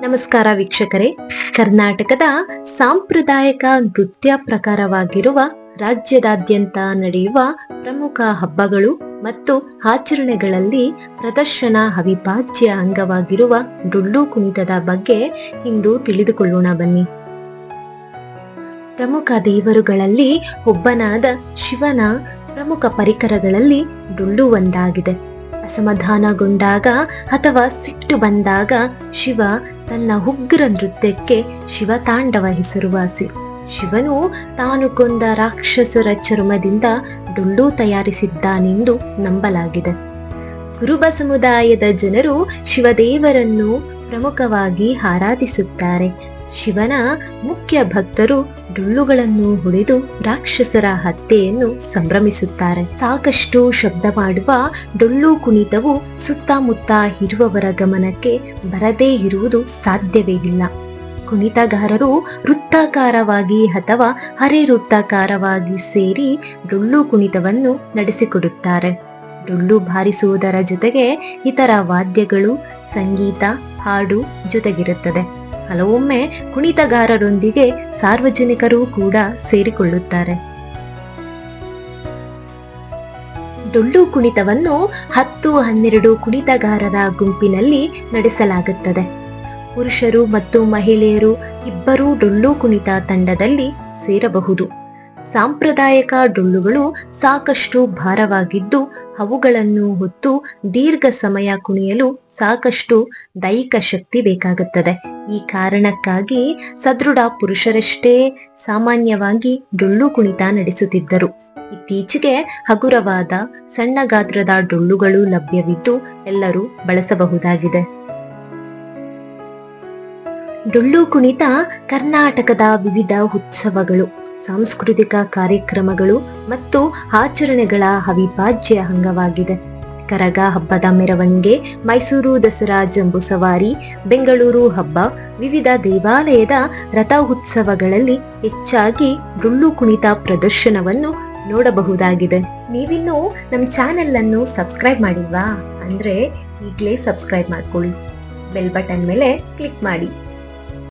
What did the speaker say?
ನಮಸ್ಕಾರ ವೀಕ್ಷಕರೇ. ಕರ್ನಾಟಕದ ಸಾಂಪ್ರದಾಯಿಕ ನೃತ್ಯ ಪ್ರಕಾರವಾಗಿರುವ ರಾಜ್ಯದಾದ್ಯಂತ ನಡೆಯುವ ಪ್ರಮುಖ ಹಬ್ಬಗಳು ಮತ್ತು ಆಚರಣೆಗಳಲ್ಲಿ ಪ್ರದರ್ಶನ ಅವಿಭಾಜ್ಯ ಅಂಗವಾಗಿರುವ ಡೊಳ್ಳು ಕುಣಿತದ ಬಗ್ಗೆ ಇಂದು ತಿಳಿದುಕೊಳ್ಳೋಣ ಬನ್ನಿ. ಪ್ರಮುಖ ದೇವರುಗಳಲ್ಲಿ ಒಬ್ಬನಾದ ಶಿವನ ಪ್ರಮುಖ ಪರಿಕರಗಳಲ್ಲಿ ಡೊಳ್ಳು ಒಂದಾಗಿದೆ. ಅಸಮಾಧಾನಗೊಂಡಾಗ ಅಥವಾ ಸಿಟ್ಟು ಬಂದಾಗ ಶಿವ ತನ್ನ ಉಗ್ರ ನೃತ್ಯಕ್ಕೆ ಶಿವ ತಾಂಡವ ಹೆಸರುವಾಸಿ ಶಿವನು ತಾನು ಕೊಂದ ರಾಕ್ಷಸರ ಚರ್ಮದಿಂದ ಡೊಳ್ಳು ತಯಾರಿಸಿದ್ದಾನೆಂದು ನಂಬಲಾಗಿದೆ. ಕುರುಬ ಸಮುದಾಯದ ಜನರು ಶಿವದೇವರನ್ನು ಪ್ರಮುಖವಾಗಿ ಆರಾಧಿಸುತ್ತಾರೆ. ಶಿವನ ಮುಖ್ಯ ಭಕ್ತರು ಡೊಳ್ಳುಗಳನ್ನು ಹೊಡೆದು ರಾಕ್ಷಸರ ಹತ್ಯೆಯನ್ನು ಸಂಭ್ರಮಿಸುತ್ತಾರೆ. ಸಾಕಷ್ಟು ಶಬ್ದ ಮಾಡುವ ಡೊಳ್ಳು ಕುಣಿತವು ಸುತ್ತಮುತ್ತ ಇರುವವರ ಗಮನಕ್ಕೆ ಬರದೇ ಇರುವುದು ಸಾಧ್ಯವೇ ಇಲ್ಲ. ಕುಣಿತಗಾರರು ವೃತ್ತಾಕಾರವಾಗಿ ಅಥವಾ ಅರೆ ವೃತ್ತಾಕಾರವಾಗಿ ಸೇರಿ ಡೊಳ್ಳು ಕುಣಿತವನ್ನು ನಡೆಸಿಕೊಡುತ್ತಾರೆ. ಡೊಳ್ಳು ಬಾರಿಸುವುದರ ಜೊತೆಗೆ ಇತರ ವಾದ್ಯಗಳು, ಸಂಗೀತ, ಹಾಡು ಜೊತೆಗಿರುತ್ತದೆ. ಹಲವೊಮ್ಮೆ ಕುಣಿತಗಾರರೊಂದಿಗೆ ಸಾರ್ವಜನಿಕರು ಕೂಡ ಸೇರಿಕೊಳ್ಳುತ್ತಾರೆ. ಡೊಳ್ಳು ಕುಣಿತವನ್ನು ಹತ್ತು ಹನ್ನೆರಡು ಕುಣಿತಗಾರರ ಗುಂಪಿನಲ್ಲಿ ನಡೆಸಲಾಗುತ್ತದೆ. ಪುರುಷರು ಮತ್ತು ಮಹಿಳೆಯರು ಇಬ್ಬರೂ ಡೊಳ್ಳು ಕುಣಿತ ತಂಡದಲ್ಲಿ ಸೇರಬಹುದು. ಸಾಂಪ್ರದಾಯಿಕ ಡೊಳ್ಳುಗಳು ಸಾಕಷ್ಟು ಭಾರವಾಗಿದ್ದು ಅವುಗಳನ್ನು ಹೊತ್ತು ದೀರ್ಘ ಸಮಯ ಕುಣಿಯಲು ಸಾಕಷ್ಟು ದೈಹಿಕ ಶಕ್ತಿ ಬೇಕಾಗುತ್ತದೆ. ಈ ಕಾರಣಕ್ಕಾಗಿ ಸದೃಢ ಪುರುಷರಷ್ಟೇ ಸಾಮಾನ್ಯವಾಗಿ ಡೊಳ್ಳು ಕುಣಿತ ನಡೆಸುತ್ತಿದ್ದರು. ಇತ್ತೀಚೆಗೆ ಹಗುರವಾದ ಸಣ್ಣ ಗಾತ್ರದ ಡೊಳ್ಳುಗಳು ಲಭ್ಯವಿದ್ದು ಎಲ್ಲರೂ ಬಳಸಬಹುದಾಗಿದೆ. ಡೊಳ್ಳು ಕುಣಿತ ಕರ್ನಾಟಕದ ವಿವಿಧ ಉತ್ಸವಗಳು. ಸಾಂಸ್ಕೃತಿಕ ಕಾರ್ಯಕ್ರಮಗಳು ಮತ್ತು ಆಚರಣೆಗಳ ಅವಿಭಾಜ್ಯ ಅಂಗವಾಗಿದೆ. ಕರಗ ಹಬ್ಬದ ಮೆರವಣಿಗೆ ಮೈಸೂರು ದಸರಾ ಜಂಬೂ ಸವಾರಿ, ಬೆಂಗಳೂರು ಹಬ್ಬ, ವಿವಿಧ ದೇವಾಲಯದ ರಥ ಉತ್ಸವಗಳಲ್ಲಿ ಹೆಚ್ಚಾಗಿ ಡೊಳ್ಳು ಕುಣಿತ ಪ್ರದರ್ಶನವನ್ನು ನೋಡಬಹುದಾಗಿದೆ. ನೀವಿನ್ನೂ ನಮ್ಮ ಚಾನೆಲ್ ಅನ್ನು ಸಬ್ಸ್ಕ್ರೈಬ್ ಮಾಡಿಲ್ವಾ? ಅಂದ್ರೆ ಈಗಲೇ ಸಬ್ಸ್ಕ್ರೈಬ್ ಮಾಡ್ಕೊಳ್ಳಿ. ಬೆಲ್ ಬಟನ್ ಮೇಲೆ ಕ್ಲಿಕ್ ಮಾಡಿ.